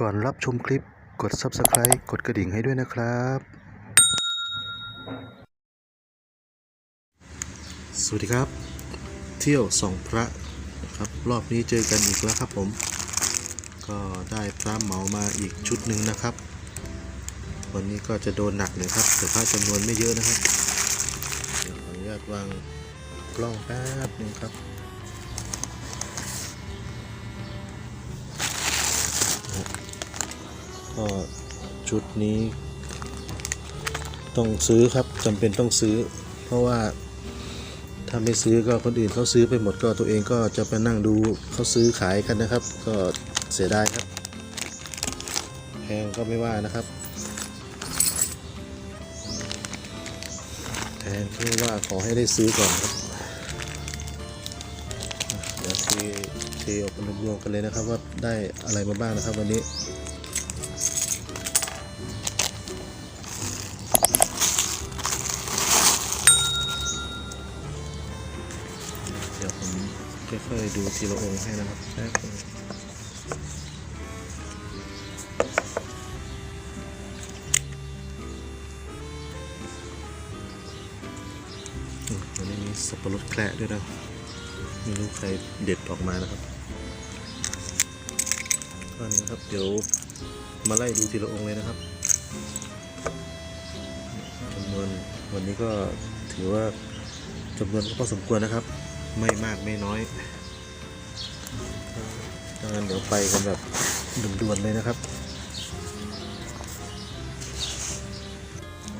ก่อนรับชมคลิปกด Subscribe กดกระดิ่งให้ด้วยนะครับ สวัสดีครับ เที่ยวส่องพระนะครับรอบนี้เจอกันอีกแล้วครับผม ก็ได้พระเหมามาอีกชุดหนึ่งนะครับ วันนี้ก็จะโดนหนักหน่อยครับแต่พระจำนวนไม่เยอะนะครับเดี๋ยวขออนุญาตวางกล้องแป๊บหนึงครับ ก็ชุดนี้ ต้องซื้อครับจำเป็นต้องซื้อ เพราะว่าถ้าไม่ซื้อก็คนอื่นเขาซื้อไปหมดก็ตัวเองก็จะไปนั่งดูเขาซื้อขายกันนะครับ ก็เสียดายครับแพงก็ไม่ว่านะครับแพงก็ไม่ว่าขอให้ได้ซื้อก่อนครับเดี๋ยวเทเทออกเป็นรวมๆกันเลยนะครับว่าได้อะไรมาบ้างนะครับวันนี้ ค่อยๆดูทีละองค์ให้นะครับแป๊บนึงอืมวันนี้มีสับปะรดแคระด้วยนะไม่รู้ใครเด็ดออกมานะครับก็นี้นะครับเดี๋ยวมาไล่ดูทีละองค์เลยนะครับจำนวนวันนี้ก็ถือว่าจำนวนก็พอสมควรนะครับ ไม่มากไม่น้อย งั้นเดี๋ยวไปกันแบบด่วนๆเลยนะครับ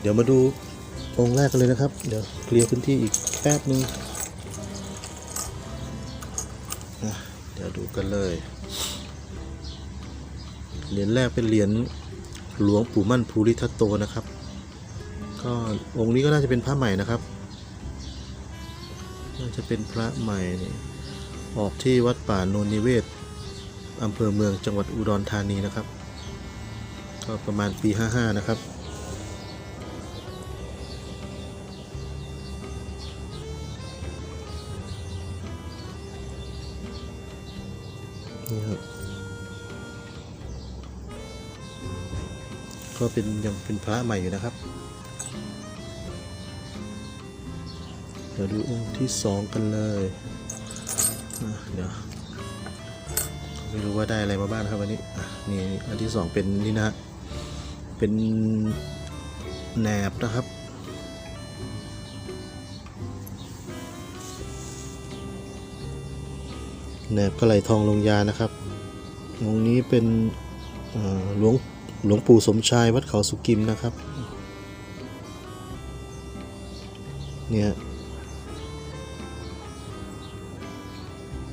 เดี๋ยวมาดูองค์แรกกันเลยนะครับ เดี๋ยวเคลียร์พื้นที่อีกแป๊บนึงอะเดี๋ยวดูกันเลย เหรียญแรกเป็นเหรียญหลวงปู่มั่นภูริทัตโตนะครับ ก็องค์นี้ก็น่าจะเป็นพระใหม่นะครับ น่าจะเป็นพระใหม่ ออกที่วัดป่าโนนนิเวศ อำเภอเมืองจังหวัดอุดรธานีนะครับ ก็ประมาณปี 55 นะครับ นี่ครับ ก็เป็นยังเป็นพระใหม่อยู่นะครับ เดี๋ยวดูองค์ที่สองกันเลย เดี๋ยว ไม่รู้ว่าได้อะไรมาบ้างนครับวันนี้นี่อันที่สองเป็นนี่นะเป็นแหนบนะครับ แหนบกระไหลทองลงยานะครับองนี้เป็นหลวงหลวงปู่สมชายวัดเขาสุกิมนะครับ เนี่ย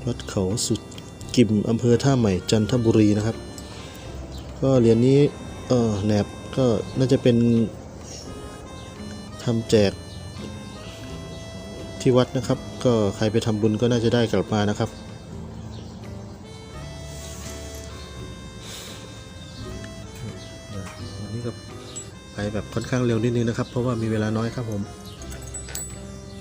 วัดเขาสุด กิมอำเภอท่าใหม่จันทบุรีนะครับ ก็เหรียญนี้เออแหนบก็น่าจะเป็นทำแจกที่วัดนะครับ ก็ใครไปทำบุญก็น่าจะได้กลับมานะครับ วันนี้ก็ไปแบบค่อนข้างเร็วนิดนึงนะครับ เพราะว่ามีเวลาน้อยครับผม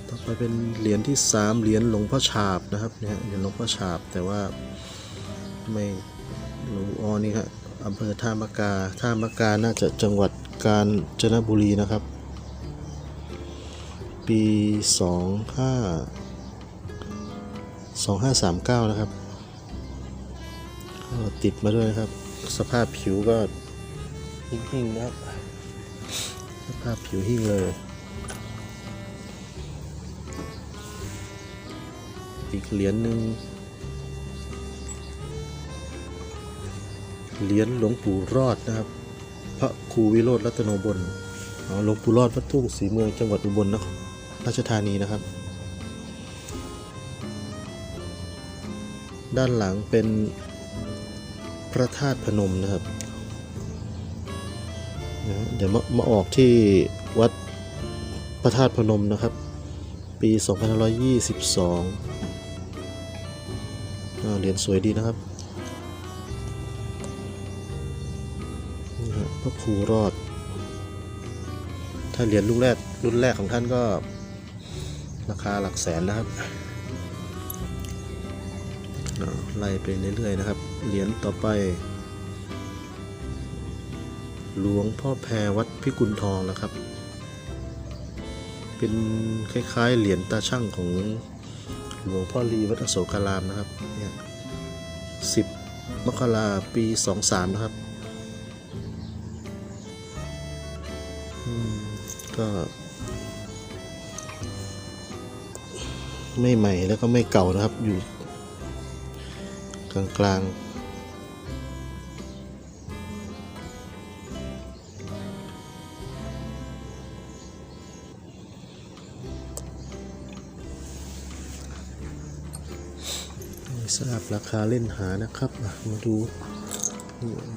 ต่อไปเป็นเหรียญที่สามเหรียญหลวงพ่อฉาบนะครับเนี่ยเหรียญหลวงพ่อฉาบแต่ว่า ไม่รู้อ๋อนี่ครับอำเภอท่ามะกา ท่ามะกา น่าจะจังหวัดกาญจนบุรีนะครับ ปีสองห้าสองห้าสามเก้านะครับ ติดมาด้วยครับ สภาพผิวก็หิ่งๆนะครับ สภาพผิวหิ่งเลย อีกเหรียญหนึ่ง เหรียญหลวงปู่รอดนะครับ พระครูวิโรธรัตโนบลหลวงปู่รอดวัดทุ่งศรีเมืองจังหวัดอุบลนครราชธานีนะครับ ด้านหลังเป็นพระธาตุพนมนะครับเดี๋ยวมามาออกที่วัดพระธาตุพนมนะครับ ปี 2522อ่าเหรียญสวยดีนะครับ พระครูรอด ถ้าเหรียญรุ่นแรกรุ่นแรกของท่านก็ราคาหลักแสนนะครับอ่าไล่ไปเรื่อยๆนะครับ เหรียญต่อไป หลวงพ่อแพรวัดพิกุลทองนะครับ เป็นคล้ายๆ เหรียญตาช่างของหลวงพ่อลีวัดอโศการามนะครับเนี่ยสิบมกราปีสองสามนะครับ ก็ไม่ใหม่แล้วก็ไม่เก่านะครับ อยู่กลางๆทราบราคาเล่นหานะครับ มาดู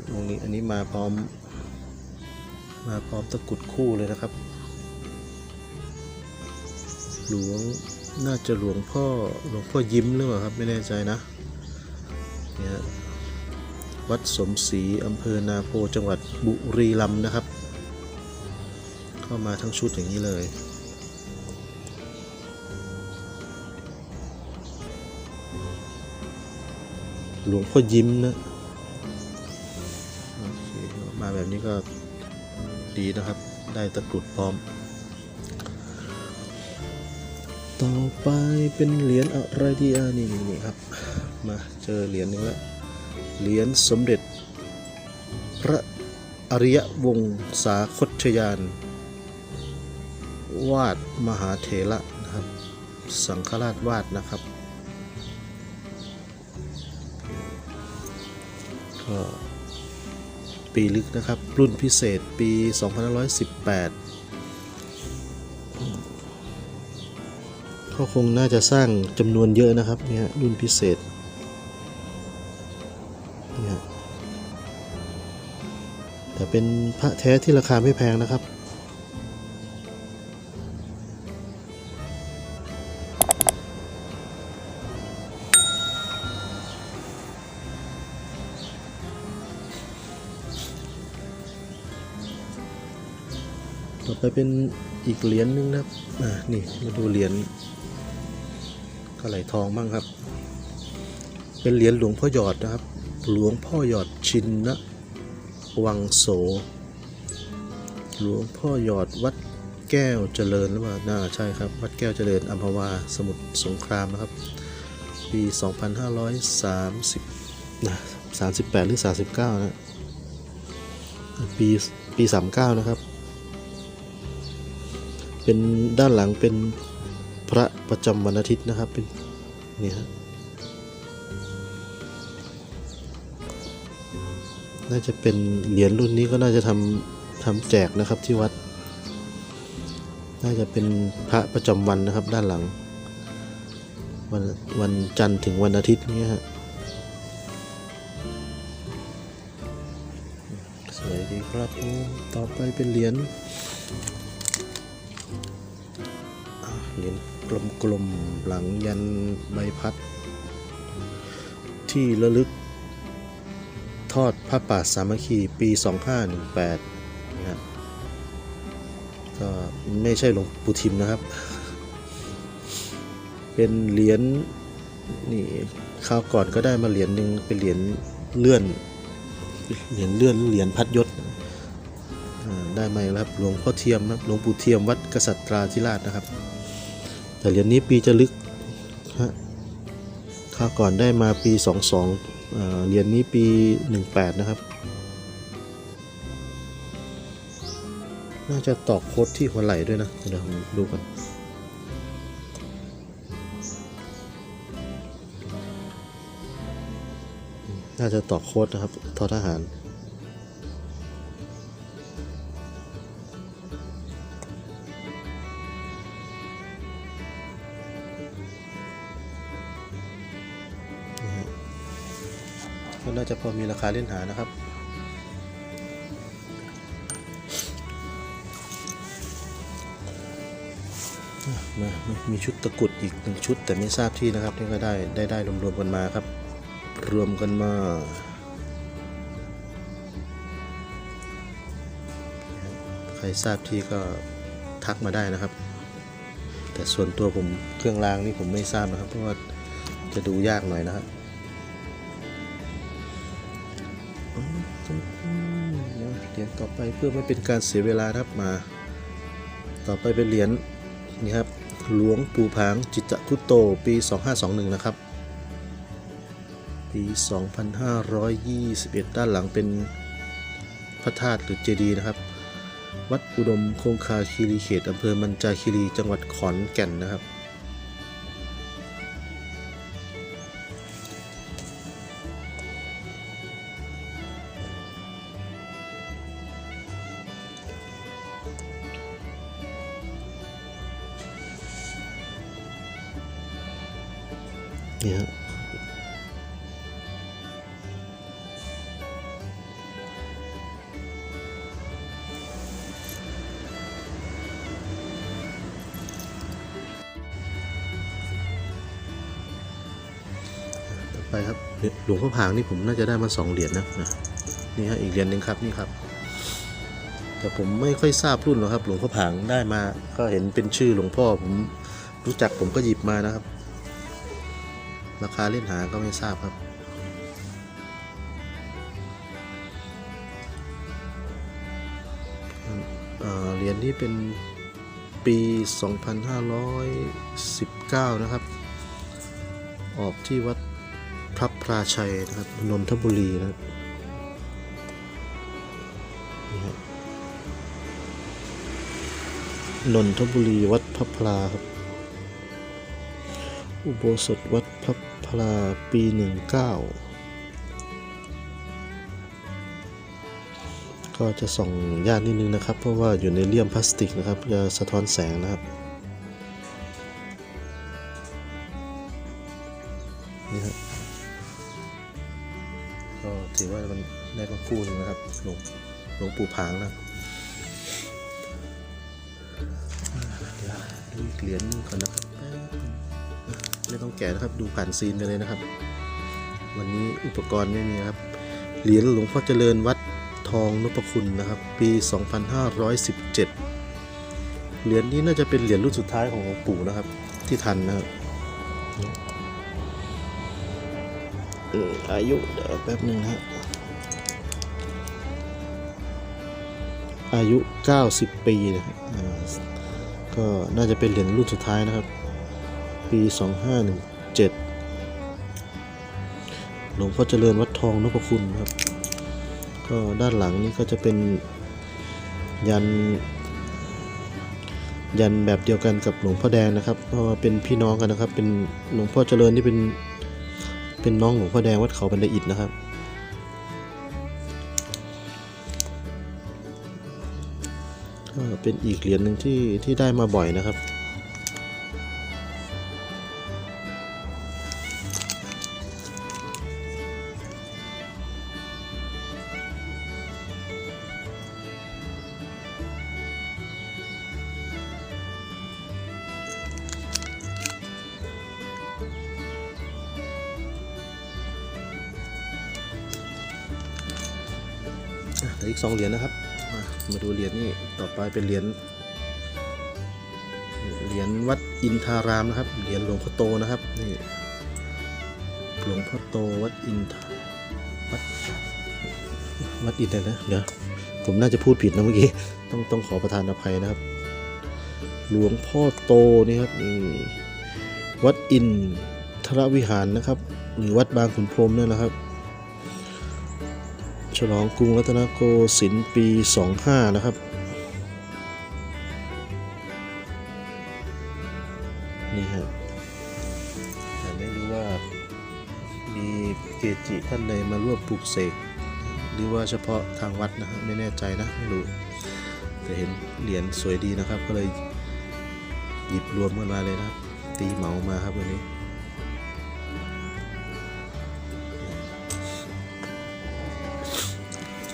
ตรงนี้อันนี้มาพร้อม มาพร้อมตะกรุดคู่เลยนะครับ หลวงน่าจะหลวงพ่อหลวงพ่อยิ้มหรือเปล่าครับไม่แน่ใจนะเนี่ยฮะวัดสมศรีอำเภอนาโพจังหวัดบุรีรัมย์นะครับ เข้ามาทั้งชุดอย่างนี้เลยหลวงพ่อยิ้มนะมาแบบนี้ก็ดีนะครับ ได้ตะกรุดพร้อม ต่อไปเป็นเหรียญอะไรดีอะนี่นี่นี่ครับ มาเจอเหรียญนึงล้วเหรียญสมเด็จ พระอริยวงศาคตยาน วาดมหาเถระนะครับ สังฆราชวาดนะครับก็ปีลึกนะครับ รุ่นพิเศษปี 2518 ก็คงน่าจะสร้างจำนวนเยอะนะครับเนี่ยรุ่นพิเศษเนี่ยแต่เป็นพระแท้ที่ราคาไม่แพงนะครับต่อไปเป็นอีกเหรียญหนึงนะครับ อ่า นี่ มาดูเหรียญ ก็ไหลทองบ้างครับ เป็นเหรียญหลวงพ่อหยอดนะครับ หลวงพ่อหยอดชินนะวังโส หลวงพ่อหยอดวัดแก้วเจริญหรือเปล่าน่าใช่ครับ วัดแก้วเจริญอัมพวาสมุทรสงครามนะครับ ปี 2530นะ38 หรือ 39 นะ ปี ปี 39 นะครับ เป็นด้านหลังเป็น ระประจำวันอาทิตย์นะครับเป็นนี่ฮะน่าจะเป็นเหรียญรุ่นนี้ก็น่าจะทำทำแจกนะครับที่วัด น่าจะเป็นพระประจำวันนะครับด้านหลัง วันวันจันทร์ถึงวันอาทิตย์นี้ฮะสวยดีครับต่อไปเป็นเหรียญเหรียญ กลมๆหลังยันใบพัด ที่ระลึก ทอดพระป่าสามัคคีปี 2518นะครับก็ไม่ใช่หลวงปู่ทิมนะครับ เป็นเหรียญนี่คราวก่อนก็ได้มาเหรียญหนึ่งเป็นเหรียญเลื่อนเหรียญเลื่อนเหรียญพัดยศได้มาแล้วครับหลวงพ่อเทียมนะครับหลวงปู่เทียมวัดกษัตราธิราชนะครับ แต่เหรียญนี้ปีจะลึกฮะข้าก่อนได้มาปี 22เอ่อเหรียญนี้ปี 18 นะครับ น่าจะตอกโค้ดที่หัวไหล่ด้วยนะ เดี๋ยวผมดูก่อนน่าจะตอกโค้ดนะครับทอทหาร จะพอมีราคาเล่นหานะครับ มามีมีชุดตะกรุดอีกหนึ่งชุดแต่ไม่ทราบที่นะครับนี่ก็ได้ได้ได้รวมๆกันมาครับ รวมกันมาใครทราบที่ก็ทักมาได้นะครับ แต่ส่วนตัวผมเครื่องรางนี่ผมไม่ทราบนะครับ เพราะว่าจะดูยากหน่อยนะครับ เดี๋ยวเหรียญต่อไปเพื่อไม่เป็นการเสียเวลานะครับมา ต่อไปเป็นเหรียญนี่ครับหลวงปู่ผางจิตตคุโตปี 2521 นะครับ ปี 2521 ด้านหลังเป็นพระธาตุหรือเจดีย์นะครับ วัดอุดมคงคาคีรีเขตอำเภอมันจาคีรีจังหวัดขอนแก่นนะครับ ไปครับหลวงพ่อผางนี่ผมน่าจะได้มาสองเหรียญนะนะนี่ฮะอีกเหรียญหนึ่งครับนี่ครับ แต่ผมไม่ค่อยทราบรุ่นหรอกครับ หลวงพ่อผางได้มา ก็เห็นเป็นชื่อหลวงพ่อผมรู้จักผมก็หยิบมานะครับ ราคาเล่นหาก็ไม่ทราบครับเหรียญนี้เป็นปี 2519 นะครับ ออกที่วัด พระพราชัยนะครับนนทบุรีนะครับนนนทบุรีวัดพระพลาครับ อุโบสถวัดพระพลาปี19ก็จะส่องยากนิดนึงนะครับ เพราะว่าอยู่ในเลี่ยมพลาสติกนะครับ จะสะท้อนแสงนะครับ ได้มาคู่หนึงนะครับหลวงหลวงปู่ผางนะเดี๋ยวดูอีกเหรียญก่อนนะครับไม่ต้องแกะนะครับดูผ่านซีนไปเลยนะครับ วันนี้อุปกรณ์ไม่มีครับเหรียญหลวงพ่อเจริญวัดทองนพคุณนะครับ ปี 2517 เหรียญนี้น่าจะเป็นเหรียญรุ่นสุดท้ายของหลวงปู่นะครับ ที่ทันนะครับเอ่ออายุเดี๋ยวแป๊บหนึ่งนะ อายุ 90 ปีนะครับก็น่าจะเป็นเหรียญรุ่นสุดท้ายนะครับ ปี 2517 หลวงพ่อเจริญวัดทองนพคุณครับ ก็ด้านหลังนี่ก็จะเป็นยัน ยันแบบเดียวกันกับหลวงพ่อแดงนะครับเพราะว่าเป็นพี่น้องกันนะครับ เป็นหลวงพ่อเจริญนี่เป็นเป็นน้องหลวงพ่อแดงวัดเขาบันไดอิฐนะครับ เป็นอีกเหรียญหนึ่งที่ที่ได้มาบ่อยนะครับอีกสองเหรียญนะครับ มาดูเหรียญนี่ต่อไปเป็นเหรียญเหรียญวัดอินทารามนะครับ เหรียญหลวงพ่อโตนะครับนี่หลวงพ่อโตวัดอินทาวัดวัดอินอะไรนะเดี๋ยวผมน่าจะพูดผิดนะเมื่อกี้ต้องต้องขอประทานอภัยนะครับ หลวงพ่อโตนี่ครับนี่วัดอินทรวิหารนะครับ หรือวัดบางขุนพรหมเนี่ยนะครับ ฉลองกรุงรัตนโกสินทร์ปี 25 นะครับ นี่ฮะแต่ไม่รู้ว่ามีเกจิท่านใดมาร่วมปลูกเสกหรือว่าเฉพาะทางวัดนะฮะไม่แน่ใจนะไม่รู้แต่เห็นเหรียญสวยดีนะครับ ก็เลยหยิบรวมกันมาเลยนะครับ ตีเหมามาครับวันนี้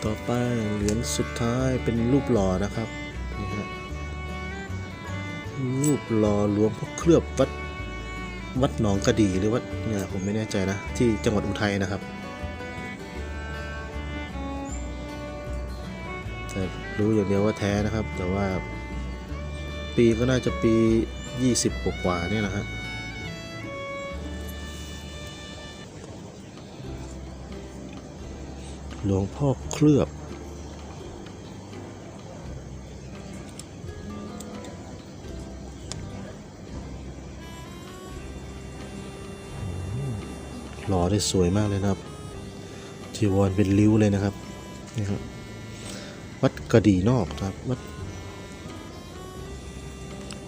ต่อไปเหรียญสุดท้ายเป็นรูปหล่อนะครับนี่ฮะรูปหล่อหลวงพ่อเคลือบวัดวัดหนองกระดีหรือวัดเนี่ยผมไม่แน่ใจนะ ที่จังหวัดอุทัยนะครับแต่รู้อย่างเดียวว่าแท้นะครับ แต่ว่าปีก็น่าจะปี 20กว่าๆเนี่ยนะฮะ หลวงพ่อเคลือบ หล่อได้สวยมากเลยนะครับ จีวรเป็นริ้วเลยนะครับนี่ครับ วัดกระดีนอกครับ วัด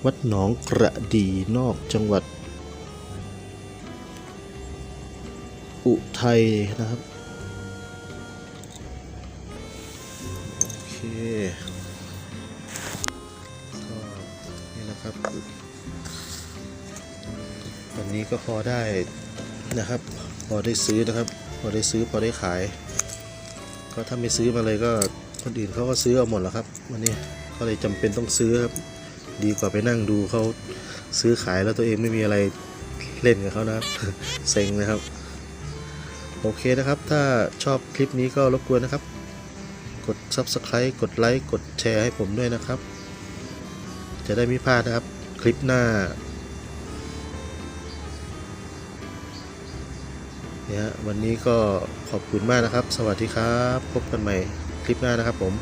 วัดหนองกระดีนอกจังหวัด อุทัยนะครับ นี้ก็พอได้นะครับ พอได้ซื้อนะครับ พอได้ซื้อพอได้ขาย ก็ถ้าไม่ซื้อมาเลยก็คนอื่นเขาก็ซื้อเอาหมดแล้วครับ วันนี้ก็เลยจำเป็นต้องซื้อครับ ดีกว่าไปนั่งดูเขาซื้อขายแล้วตัวเองไม่มีอะไรเล่นกับเขานะครับเซ็งนะครับ โอเคนะครับ ถ้าชอบคลิปนี้ก็รบกวนนะครับ กด Subscribe กดไลค์กดแชร์ให้ผมด้วยนะครับ จะได้ไม่พลาดนะครับ คลิปหน้า เนี่ยฮะวันนี้ก็ขอบคุณมากนะครับ สวัสดีครับ พบกันใหม่คลิปหน้านะครับผม